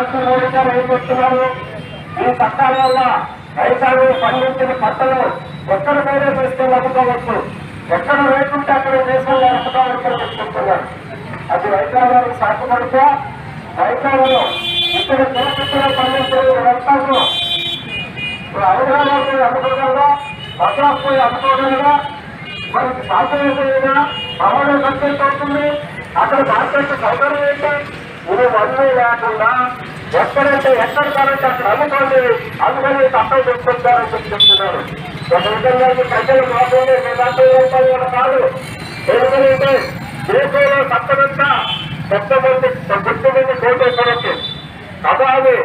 చెప్తున్నారు ఈ చట్టాల వల్ల రైతాంగం పండించిన పంటలు ఎక్కడ మీరే తీసుకెళ్ళి అమ్ముకోవచ్చు. ఎక్కడ రేటుంటే అక్కడ దేశంలో అమ్ముకోవచ్చు అని చెప్తున్నారు అది రైతాంగానికి సాధ్యపడితే రైతాంగంలో ఇక్కడ చిన్నపిల్లలు పండించే రైతాంగం ఇప్పుడు హైదరాబాద్ పోయి అమ్ముకోగలరా మద్రాసు పోయి అమ్ముకోగలరా మనకి సాధ్యమైతే రవాణా ఖర్చు అవుతుంది? అక్కడ మార్కెట్ సౌకర్యం ఏంటి? ఇది వన్నీ లేకుండా ఎక్కడంటే ఎక్కడ కావాలంటే అక్కడ అమ్ముకోండి అందుకని తప్పని చెప్పుకుంటారని చెప్పి చెప్తున్నారు. ఒక విధంగా ప్రజలు మాత్రమే వేదాంత రూపాయలు కాదు. ఎందుకంటే దేశంలో తప్పనంతా పెద్ద మంది గుర్తు మంది కోటేశ్వరకి కథాలు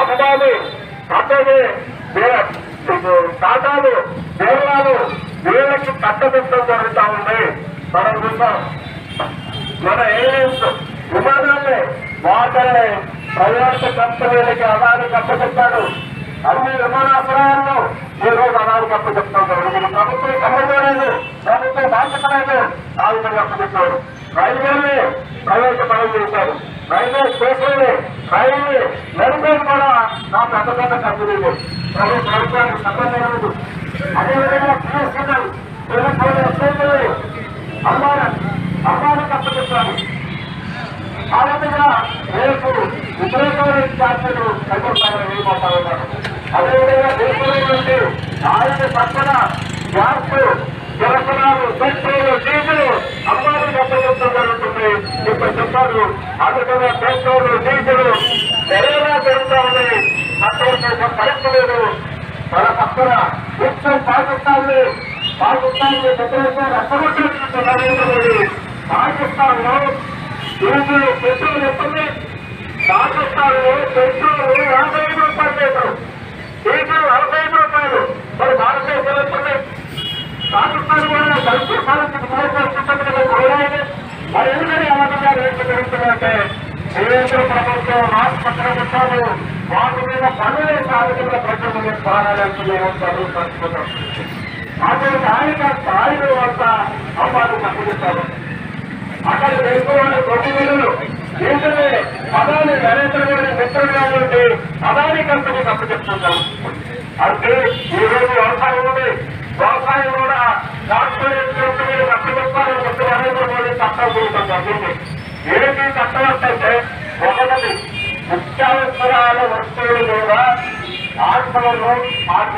అమ్మడాలు కథలు టాటాలు బీర్లాలు వీళ్ళకి కట్టబెట్టడం జరుగుతూ ఉంది. మనం చూసాం మన ఏరియన్స్ విమానాన్ని వాటిని ప్రైవేట్ కంపెనీలకి అదానికి అప్పచెప్పాడు అన్ని విమానాశ్రయాల్లో ఈ రోజు అదానికి అప్పచెప్తాం జరిగింది ప్రభుత్వం సంబంధం లేదు ప్రభుత్వం బాధ్యత లేదు ఆ విధంగా అప్పచెప్పాడు రైల్వేని ప్రైవేట్ పనులు చేశారు రైల్వే స్టేషన్ రైల్వే నడిపేది కూడా నా పెద్ద పెద్ద కంపెనీలు. ప్రభుత్వానికి సంబంధం లేదు. అదేవిధంగా బిఎస్ఎన్ఎల్ టెలిఫోన్ ఎస్ఐలు అమ్మాయి ఆ విధంగా రేపు విపరీతమైన ఛార్జీలు తగ్గిస్తారని వేయబోతా ఉన్నారు అదేవిధంగా దేశంలో నుండి ఆయన పక్కన గ్యాస్ కిరసనాలు పెట్రోల్ డీజిల్ అమ్మాయికి అప్పచెప్పడం జరుగుతుంది ఇప్పుడు చెప్పారు. అందుకనే పెట్రోల్ డీజిల్ ఎలా జరుగుతూ ఉన్నాయి. అక్కడ పరిస్థితులు మన పక్కన విశ్వం పాకిస్తాన్ పాకిస్తాన్ వ్యతిరేకంగా రెచ్చగొట్టినటువంటి నరేంద్ర మోడీ పాకిస్తాన్లో డీజిల్ పెట్రోల్ ఎప్పుడు పాకిస్తాన్ పెట్రోల్ యాభై ఐదు రూపాయలు లీటరు. డీజిల్ నలభై ఐదు రూపాయలు. మరి భారతదేశంలో ఎప్పుడు రాజస్థాన్ కూడా కలిసి పాలసీ కోరాలి మరి ఎందుకని అమలుగా రేట్లు పెరుగుతున్నాయంటే కేంద్ర ప్రభుత్వం రాష్ట్ర ప్రభుత్వాలు వాటి మీద పనులే సాగుతున్న ప్రజల మీద ప్రాణాలు చదువుకుంటున్నాం అటువంటి ఆయన స్థాయిలో అంత అమ్మాలు తప్పుకుంటారు అక్కడ తెలుసుకోవాలి నరేంద్ర మోడీ మిత్రంగా ఉండి అదాని కంపెనీ తప్పు చెప్తుంటాం అంటే ఈ రోజు వ్యవసాయం ఉంది వ్యవసాయం కూడా కార్పొరేట్ కంపెనీలు తప్పు చెప్తారని చెప్పి నరేంద్ర మోడీ చట్టం కూడతాం జరిగింది ఏంటి చట్టం అంటే ఒకటి ముఖ్యావసరాల వస్తువులు కూడా ఆత్మలను